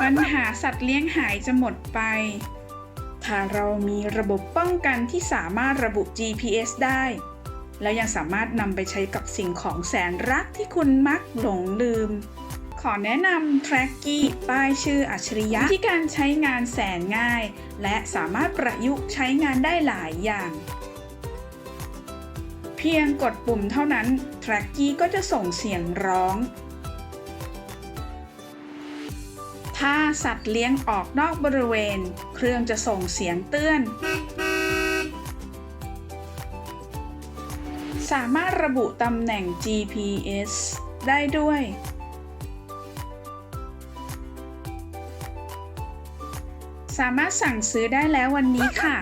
ปัญหาสัตว์เลี้ยงหายจะหมดไป ถ้าเรามีระบบป้องกันที่สามารถระบุ GPS ได้ แล้วยังสามารถนำไปใช้กับสิ่งของแสนรักที่คุณมักหลงลืม ขอแนะนำ t r a c k y ป้ายชื่ออัจฉริยะที่การใช้งานแสนง่าย และสามารถประยุกต์ใช้งานได้หลายอย่างเพียงกดปุ่มเท่านั้น t r a c k y ก็จะส่งเสียงร้อง ถ้าสัตว์เลี้ยงออกนอกบริเวณ เครื่องจะส่งเสียงเตือน สามารถระบุตำแหน่ง GPS ได้ด้วย สามารถสั่งซื้อได้แล้ววันนี้ค่ะ